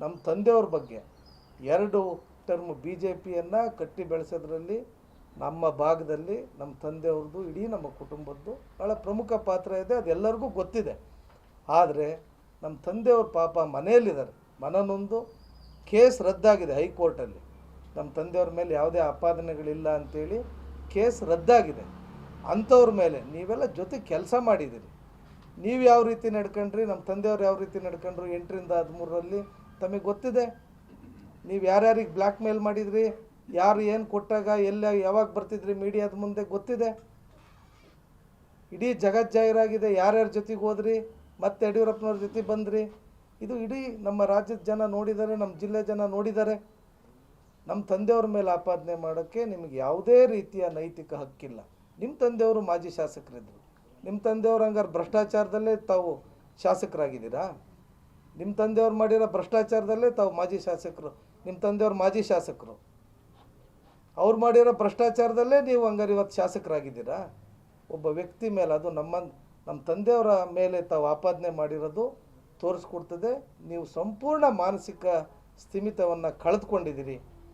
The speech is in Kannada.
ನಮ್ಮ ತಂದೆಯವ್ರ ಬಗ್ಗೆ ಎರಡು ಟರ್ಮ್ ಬಿ ಜೆ ಪಿಯನ್ನು ಕಟ್ಟಿ ಬೆಳೆಸೋದ್ರಲ್ಲಿ ನಮ್ಮ ಭಾಗದಲ್ಲಿ ನಮ್ಮ ತಂದೆಯವ್ರದ್ದು, ಇಡೀ ನಮ್ಮ ಕುಟುಂಬದ್ದು ಭಾಳ ಪ್ರಮುಖ ಪಾತ್ರ ಇದೆ ಅದೆಲ್ಲರಿಗೂ ಗೊತ್ತಿದೆ. ಆದರೆ ನಮ್ಮ ತಂದೆಯವ್ರ ಪಾಪ ಮನೆಯಲ್ಲಿದ್ದಾರೆ. ಮನನೊಂದು ಕೇಸ್ ರದ್ದಾಗಿದೆ ಹೈಕೋರ್ಟಲ್ಲಿ. ನಮ್ಮ ತಂದೆಯವ್ರ ಮೇಲೆ ಯಾವುದೇ ಆಪಾದನೆಗಳಿಲ್ಲ ಅಂತೇಳಿ ಕೇಸ್ ರದ್ದಾಗಿದೆ. ಅಂಥವ್ರ ಮೇಲೆ ನೀವೆಲ್ಲ ಜೊತೆ ಕೆಲಸ ಮಾಡಿದ್ದೀರಿ. ನೀವು ಯಾವ ರೀತಿ ನಡ್ಕೊಂಡ್ರಿ? ನಮ್ಮ ತಂದೆಯವ್ರು ಯಾವ ರೀತಿ ನಡ್ಕೊಂಡ್ರು? ಎಂಟರಿಂದ ಹದಿಮೂರರಲ್ಲಿ ತಮಗೆ ಗೊತ್ತಿದೆ. ನೀವು ಯಾರ್ಯಾರಿಗೆ ಬ್ಲ್ಯಾಕ್ ಮೇಲ್ ಮಾಡಿದ್ರಿ, ಯಾರು ಏನು ಕೊಟ್ಟಾಗ, ಎಲ್ಲ, ಯಾವಾಗ ಬರ್ತಿದ್ರಿ ಮೀಡಿಯಾದ ಮುಂದೆ ಗೊತ್ತಿದೆ. ಇಡೀ ಜಗತ್ ಜಾಹೀರಾಗಿದೆ, ಯಾರ್ಯಾರ ಜೊತೆಗೆ ಹೋದ್ರಿ, ಮತ್ತೆ ಯಡಿಯೂರಪ್ಪನವ್ರ ಜೊತೆ ಬಂದ್ರಿ. ಇದು ಇಡೀ ನಮ್ಮ ರಾಜ್ಯದ ಜನ ನೋಡಿದ್ದಾರೆ ನಮ್ಮ ಜಿಲ್ಲೆ ಜನ ನೋಡಿದ್ದಾರೆ ನಮ್ಮ ತಂದೆಯವ್ರ ಮೇಲೆ ಆಪಾದನೆ ಮಾಡೋಕ್ಕೆ ನಿಮಗೆ ಯಾವುದೇ ರೀತಿಯ ನೈತಿಕ ಹಕ್ಕಿಲ್ಲ. ನಿಮ್ಮ ತಂದೆಯವರು ಮಾಜಿ ಶಾಸಕರಿದ್ದರು ನಿಮ್ಮ ತಂದೆಯವರು ಹಂಗಾರೆ ಭ್ರಷ್ಟಾಚಾರದಲ್ಲೇ ತಾವು ಶಾಸಕರಾಗಿದ್ದೀರಾ? ನಿಮ್ಮ ತಂದೆಯವ್ರು ಮಾಡಿರೋ ಭ್ರಷ್ಟಾಚಾರದಲ್ಲೇ ತಾವು ಮಾಜಿ ಶಾಸಕರು. ನಿಮ್ಮ ತಂದೆಯವ್ರು ಮಾಜಿ ಶಾಸಕರು. ಅವ್ರು ಮಾಡಿರೋ ಭ್ರಷ್ಟಾಚಾರದಲ್ಲೇ ನೀವು ಹಂಗಾರೆ ಇವತ್ತು ಶಾಸಕರಾಗಿದ್ದೀರಾ? ಒಬ್ಬ ವ್ಯಕ್ತಿ ಮೇಲೆ ಅದು ನಮ್ಮ ನಮ್ಮ ತಂದೆಯವರ ಮೇಲೆ ತಾವು ಆಪಾದನೆ ಮಾಡಿರೋದು ತೋರಿಸ್ಕೊಡ್ತದೆ. ನೀವು ಸಂಪೂರ್ಣ ಮಾನಸಿಕ ಸ್ಥಿಮಿತವನ್ನು ಕಳೆದುಕೊಂಡಿದ್ದೀರಿ.